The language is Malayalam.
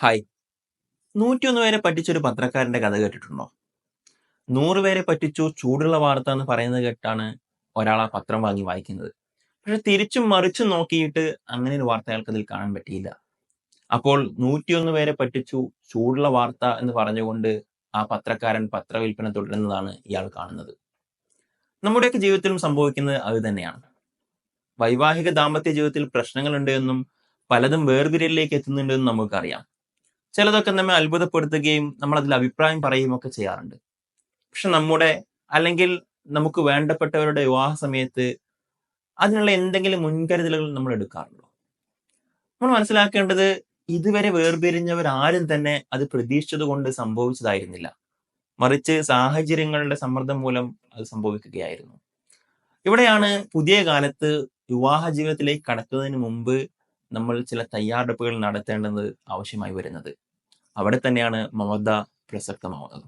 ഹായ്. നൂറ്റിയൊന്ന് പേരെ പറ്റിച്ചൊരു പത്രക്കാരന്റെ കഥ കേട്ടിട്ടുണ്ടോ? നൂറ് പേരെ പറ്റിച്ചു ചൂടുള്ള വാർത്ത എന്ന് പറയുന്നത് കേട്ടാണ് ഒരാൾ ആ പത്രം വാങ്ങി വായിക്കുന്നത്. പക്ഷെ തിരിച്ചും മറിച്ചും നോക്കിയിട്ട് അങ്ങനെ ഒരു വാർത്ത അയാൾക്ക് അതിൽ കാണാൻ പറ്റിയില്ല. അപ്പോൾ നൂറ്റിയൊന്ന് പേരെ പറ്റിച്ചു ചൂടുള്ള വാർത്ത എന്ന് പറഞ്ഞുകൊണ്ട് ആ പത്രക്കാരൻ പത്രവിൽപ്പന തുടരുന്നതാണ് ഇയാൾ കാണുന്നത്. നമ്മുടെയൊക്കെ ജീവിതത്തിലും സംഭവിക്കുന്നത് അത് തന്നെയാണ്. വൈവാഹിക ദാമ്പത്യ ജീവിതത്തിൽ പ്രശ്നങ്ങളുണ്ട് എന്നും പലതും വേർപിരിയലിലേക്ക് എത്തുന്നുണ്ടെന്നും നമുക്കറിയാം. ചിലതൊക്കെ നമ്മെ അത്ഭുതപ്പെടുത്തുകയും നമ്മൾ അതിൽ അഭിപ്രായം പറയുകയും ഒക്കെ ചെയ്യാറുണ്ട്. പക്ഷെ നമ്മുടെ അല്ലെങ്കിൽ നമുക്ക് വേണ്ടപ്പെട്ടവരുടെ വിവാഹ സമയത്ത് അതിനുള്ള എന്തെങ്കിലും മുൻകരുതലുകൾ നമ്മൾ എടുക്കാറുണ്ടോ? നമ്മൾ മനസ്സിലാക്കേണ്ടത് ഇതുവരെ വേർപിരിഞ്ഞവർ ആരും തന്നെ അത് പ്രതീക്ഷിച്ചതുകൊണ്ട് സംഭവിച്ചതായിരുന്നില്ല. മറിച്ച് സാഹചര്യങ്ങളുടെ സമ്മർദ്ദം മൂലം അത് സംഭവിക്കുകയായിരുന്നു. ഇവിടെയാണ് പുതിയ കാലത്ത് വിവാഹ ജീവിതത്തിലേക്ക് കടക്കുന്നതിന് മുമ്പ് നമ്മൾ ചില തയ്യാറെടുപ്പുകൾ നടത്തേണ്ടത് ആവശ്യമായി വരുന്നത്. അവിടെ തന്നെയാണ് മമത പ്രസക്തമാവുന്നത്.